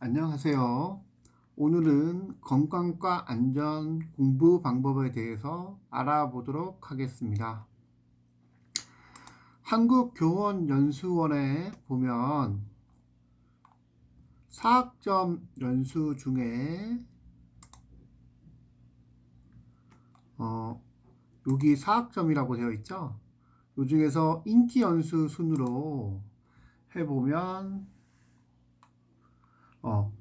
안녕하세요. 오늘은 건강과 안전 공부 방법에 대해서 알아보도록 하겠습니다. 한국교원연수원에 보면 사학점 연수 중에 어, 여기 사학점이라고 되어 있죠. 요 중에서 인기 연수 순으로 해보면 어,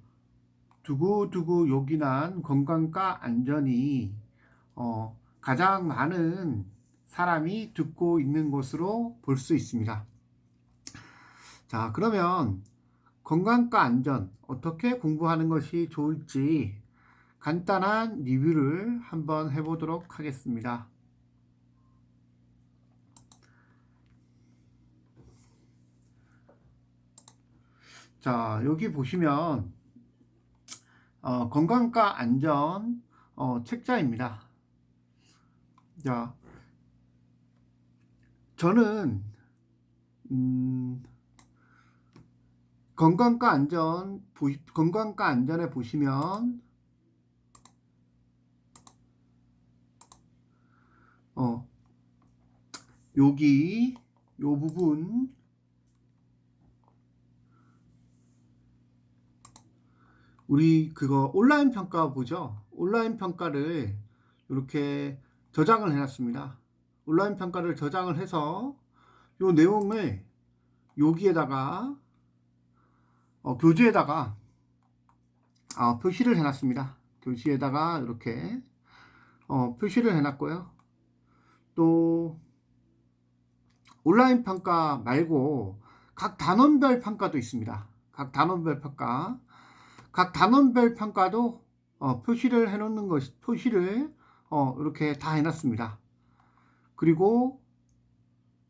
두고두고 요긴한 건강과 안전이 어, 가장 많은 사람이 듣고 있는 것으로 볼 수 있습니다. 자, 그러면 건강과 안전 어떻게 공부하는 것이 좋을지 간단한 리뷰를 한번 해보도록 하겠습니다. 자, 여기 보시면 어, 건강과 안전 어, 책자입니다. 자, 저는 음, 건강과 안전 보, 건강과 안전에 보시면 어, 여기 요 부분 우리 그거 온라인 평가 보죠. 온라인 평가를 이렇게 저장을 해놨습니다. 온라인 평가를 저장을 해서 요 내용을 여기에다가 어, 교재에다가 어, 표시를 해놨습니다. 교시에다가 이렇게 어, 표시를 해놨고요. 또 온라인 평가 말고 각 단원별 평가도 있습니다. 각 단원별 평가 각 단원별 평가도 어, 표시를 해놓는 것이 표시를 어, 이렇게 다 해놨습니다. 그리고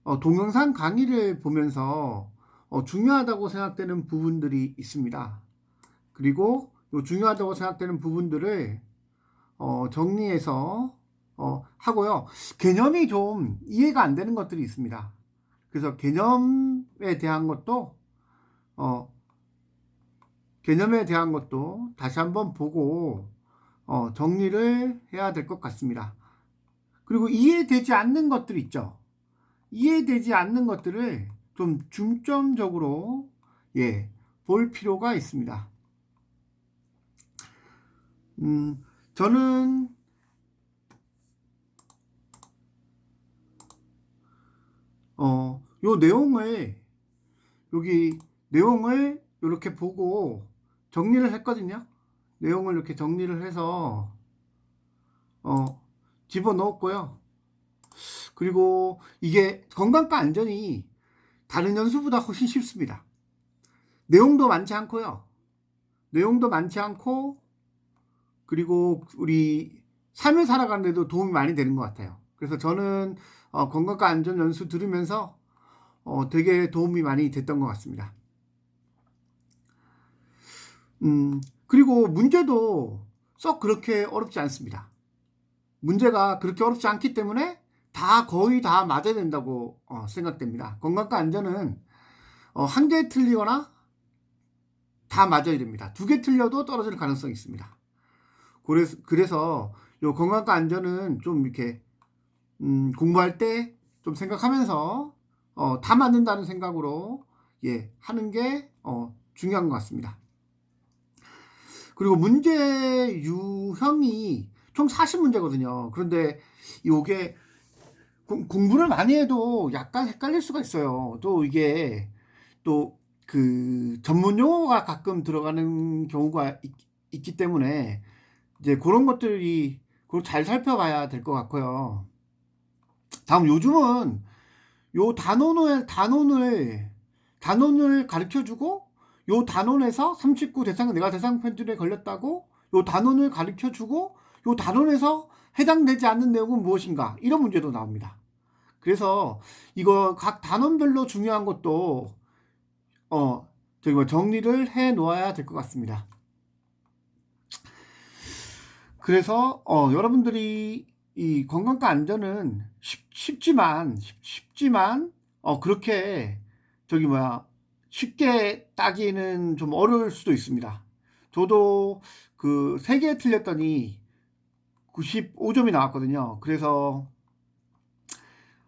어, 동영상 강의를 보면서 어, 중요하다고 생각되는 부분들이 있습니다. 그리고 요 중요하다고 생각되는 부분들을 어, 정리해서 어, 하고요. 개념이 좀 이해가 안 되는 것들이 있습니다. 그래서 개념에 대한 것도 어, 개념에 대한 것도 다시 한번 보고 어, 정리를 해야 될 것 같습니다. 그리고 이해되지 않는 것들 있죠. 이해되지 않는 것들을 좀 중점적으로 예, 볼 필요가 있습니다. 음, 저는 어, 요 내용을 여기 내용을 이렇게 보고 정리를 했거든요. 내용을 이렇게 정리를 해서 어, 집어 넣었고요. 그리고 이게 건강과 안전이 다른 연수보다 훨씬 쉽습니다. 내용도 많지 않고요. 내용도 많지 않고 그리고 우리 삶을 살아가는데도 도움이 많이 되는 것 같아요. 그래서 저는 어, 건강과 안전 연수 들으면서 어, 되게 도움이 많이 됐던 것 같습니다. 음, 그리고 문제도 썩 그렇게 어렵지 않습니다. 문제가 그렇게 어렵지 않기 때문에 다 거의 다 맞아야 된다고 어, 생각됩니다. 건강과 안전은 어, 한 개 틀리거나 다 맞아야 됩니다. 두 개 틀려도 떨어질 가능성이 있습니다. 그래서, 그래서 요 건강과 안전은 좀 이렇게 음, 공부할 때 좀 생각하면서 어, 다 맞는다는 생각으로 예, 하는 게 어, 중요한 것 같습니다. 그리고 문제 유형이 총 40문제거든요. 그런데 이게 공부를 많이 해도 약간 헷갈릴 수가 있어요. 또 이게 또 그 전문 용어가 가끔 들어가는 경우가 있, 기 때문에 이제 그런 것들이 그걸 잘 살펴봐야 될 것 같고요. 다음 요즘은 요 단원을 단원을 단원을 가르쳐 주고 요 단원에서 39 대상 내가 대상 편들에 걸렸다고 요 단원을 가르쳐 주고 요 단원에서 해당되지 않는 내용은 무엇인가 이런 문제도 나옵니다. 그래서 이거 각 단원별로 중요한 것도 어 저기 뭐 정리를 해 놓아야 될 것 같습니다. 그래서 어 여러분들이 이 건강과 안전은 쉽, 지만 쉽, 지만 어 그렇게 저기 뭐야 쉽게 따기는 좀 어려울 수도 있습니다. 저도 그세개 틀렸더니 95점이 나왔거든요. 그래서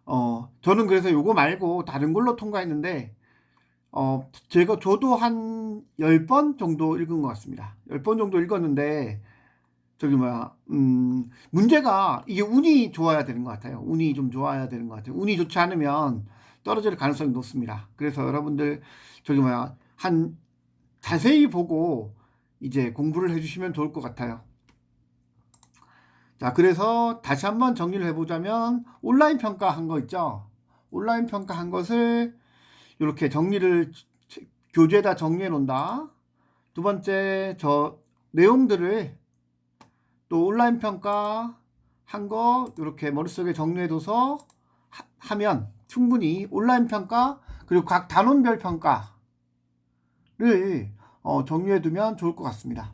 어 저는 그래서 요거 말고 다른 걸로 통과했는데 어 제가 저도 한 10번 정도 읽은 것 같습니다. 10번 정도 읽었는데 저기 뭐야 음 문제가 이게 운이 좋아야 되는 것 같아요. 운이 좀 좋아야 되는 것 같아요. 운이 좋지 않으면 떨어질 가능성이 높습니다. 그래서 여러분들 저기 뭐야 한 자세히 보고 이제 공부를 해주시면 좋을 것 같아요. 자, 그래서 다시 한번 정리를 해보자면 온라인 평가 한 거 있죠? 온라인 평가 한 것을 이렇게 정리를 교재에다 정리해 놓는다. 두 번째, 저 내용들을 또 온라인 평가 한 거 이렇게 머릿속에 정리해 둬서 하- 하면 충분히 온라인 평가 그리고 각 단원별 평가를 어, 정리해 두면 좋을 것 같습니다.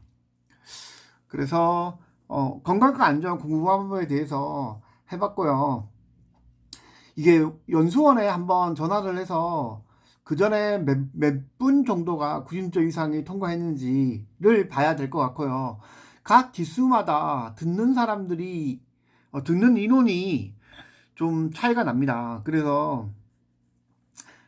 그래서 어, 건강과 안전 공부 방법에 대해서 해봤고요. 이게 연수원에 한번 전화를 해서 그 전에 몇 분 정도가 90점 이상이 통과했는지를 봐야 될 것 같고요. 각 기수마다 듣는 사람들이 어, 듣는 인원이 좀 차이가 납니다. 그래서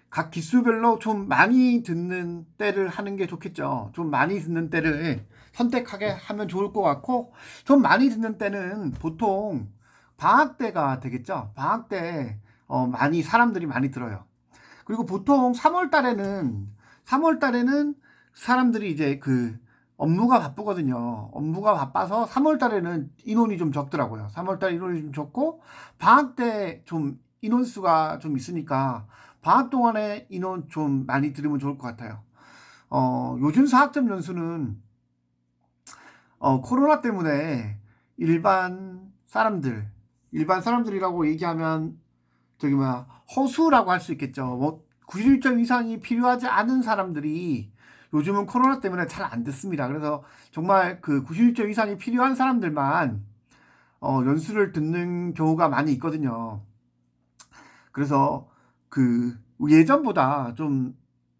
각 기수별로 좀 많이 듣는 때를 하는 게 좋겠죠. 좀 많이 듣는 때를 선택하게 하면 좋을 것 같고, 좀 많이 듣는 때는 보통 방학 때가 되겠죠. 방학 때 어, 많이 사람들이 많이 들어요. 그리고 보통 3월 달에는 3월 달에는 사람들이 이제 그 업무가 바쁘거든요. 업무가 바빠서 3월 달에는 인원이 좀 적더라고요. 3월 달 인원이 좀 적고 방학 때 좀 인원수가 좀 있으니까 방학 동안에 인원 좀 많이 들으면 좋을 것 같아요. 어, 요즘 사학점 연수는 어, 코로나 때문에 일반 사람들, 일반 사람들이라고 얘기하면 저기 뭐야 허수라고 할 수 있겠죠. 뭐 90점 이상이 필요하지 않은 사람들이 요즘은 코로나 때문에 잘 안 듣습니다. 그래서 정말 그 90점 이상이 필요한 사람들만 어, 연수를 듣는 경우가 많이 있거든요. 그래서 그 예전보다 좀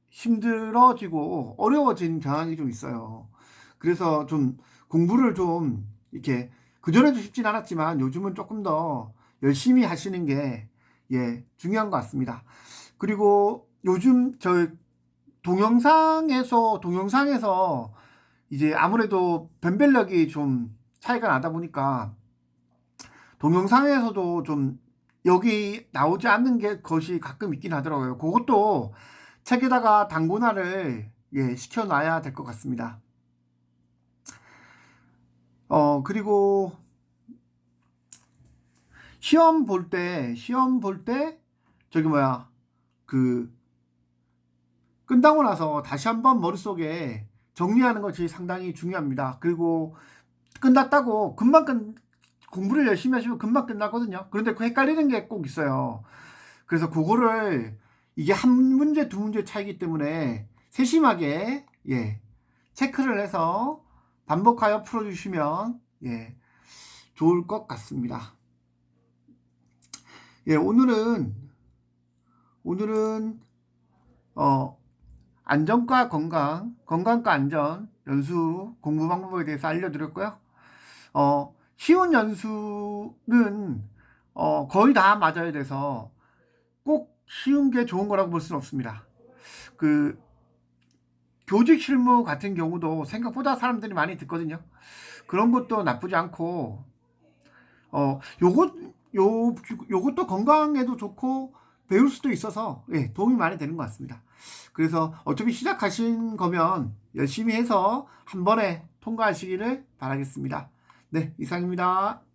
힘들어지고 어려워진 경향이 좀 있어요. 그래서 좀 공부를 좀 이렇게 그전에도 쉽진 않았지만 요즘은 조금 더 열심히 하시는 게 예, 중요한 것 같습니다. 그리고 요즘 저 동영상에서 동영상에서 이제 아무래도 변별력이 좀 차이가 나다 보니까 동영상에서도 좀 여기 나오지 않는 게 것이 가끔 있긴 하더라고요. 그것도 책에다가 당구나를 예, 시켜놔야 될 것 같습니다. 어, 그리고 시험 볼 때, 시험 볼 때, 저기 뭐야, 그, 끝나고 나서 다시 한번 머릿속에 정리하는 것이 상당히 중요합니다. 그리고 끝났다고 금방 끝, 공부를 열심히 하시면 금방 끝나거든요. 그런데 그 헷갈리는 게 꼭 있어요. 그래서 그거를 이게 한 문제, 두 문제 차이기 때문에 세심하게, 예, 체크를 해서 반복하여 풀어주시면, 예, 좋을 것 같습니다. 예, 오늘은, 오늘은, 어, 안전과 건강, 건강과 안전 연수 공부 방법에 대해서 알려드렸고요. 어, 쉬운 연수는 어, 거의 다 맞아야 돼서 꼭 쉬운 게 좋은 거라고 볼 수는 없습니다. 그 교직 실무 같은 경우도 생각보다 사람들이 많이 듣거든요. 그런 것도 나쁘지 않고 어 요것 요 요것도 건강에도 좋고 배울 수도 있어서 예, 도움이 많이 되는 것 같습니다. 그래서 어차피 시작하신 거면 열심히 해서 한 번에 통과하시기를 바라겠습니다. 네, 이상입니다.